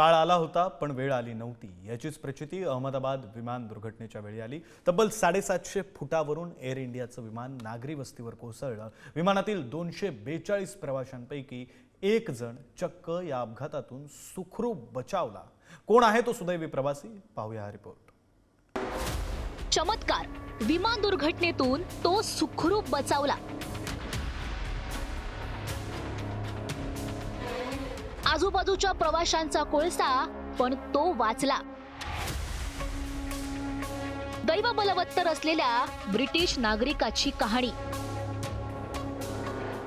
काळ आला होता पण वेळ आली नव्हती. याचीच प्रचिती अहमदाबाद विमान दुर्घटनेच्या वेळी आली. तब्बल साडेसातशे फुटावरून एअर इंडियाचं विमान नागरी वस्तीवर कोसळलं. विमानातील दोनशे बेचाळीस प्रवाशांपैकी एक जण चक्क या अपघातातून सुखरूप बचावला. कोण आहे तो सुदैवी प्रवासी? पाहूया हा रिपोर्ट. चमत्कार. विमान दुर्घटनेतून तो सुखरूप बचावला. आजूबाजूच्या प्रवाशांचा कोळसा पण तो वाचला. दैव बलवत्तर असलेल्या ब्रिटिश नागरिकाची कहाणी.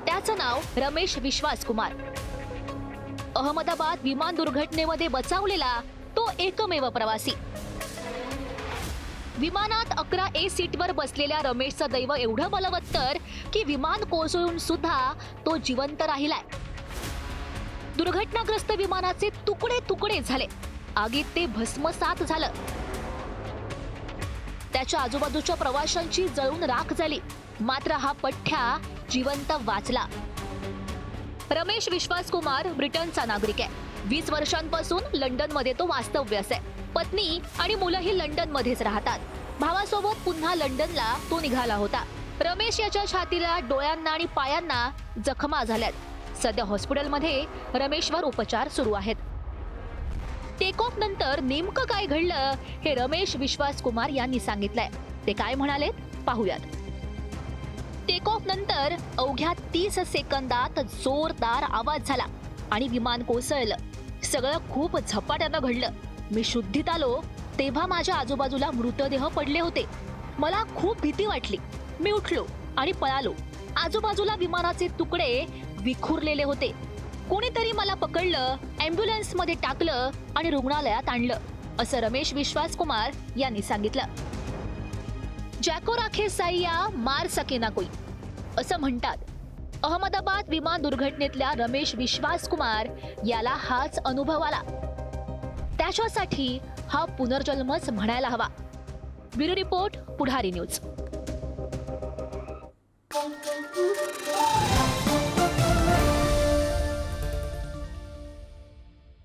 त्याचं नाव रमेश विश्वास कुमार अहमदाबाद विमान दुर्घटनेमध्ये बचावलेला तो एकमेव प्रवासी. विमानात अकरा ए सीटवर बसलेल्या रमेशचं दैव एवढं बलवत्तर की विमान कोसळून सुद्धा तो जिवंत राहिलाय. दुर्घटनाग्रस्त विमानाचे तुकडे तुकडे झाले. आगीत ते भस्मसात झालं. त्याच्या आजूबाजूच्या प्रवाशांची जळून राख झाली. मात्र हा पठ्ठ्या जिवंत वाचला. रमेश विश्वास कुमार ब्रिटनचा नागरिक आहे. वीस वर्षांपासून लंडनमध्ये तो वास्तव्यास आहे. पत्नी आणि मुलंही लंडनमध्येच राहतात. भावासोबत पुन्हा लंडनला तो निघाला होता. रमेश याच्या छातीला डोळ्यांना आणि पायांना जखमा झाल्यात. सध्या हॉस्पिटलमध्ये रमेशवर उपचार सुरू आहेत. टेक ऑफ नंतर नेमकं काय घडलं हे रमेश विश्वास कुमार यांनी सांगितलंय. ते काय म्हणाले पाहूयात. टेक ऑफ नंतर अवघ्या तीस सेकंदात जोरदार आवाज झाला आणि विमान कोसळलं. सगळं खूप झपाट्यानं घडलं. मी शुद्धीत आलो तेव्हा माझ्या आजूबाजूला मृतदेह पडले होते. मला खूप भीती वाटली. मी उठलो आणि पळालो. आजूबाजूला विमानाचे तुकडे विखुरलेले होते. कोणीतरी मला पकडलं अँब्युलन्समध्ये टाकलं आणि रुग्णालयात आणलं असं रमेश विश्वास कुमार यांनी सांगितलं. जॅको राखे साईया मार सके ना कोई असं म्हणतात. अहमदाबाद विमान दुर्घटनेतल्या रमेश विश्वास कुमार याला हाच अनुभव आला. त्याच्यासाठी हा पुनर्जन्मच म्हणायला हवा. Bureau report Pudhari news.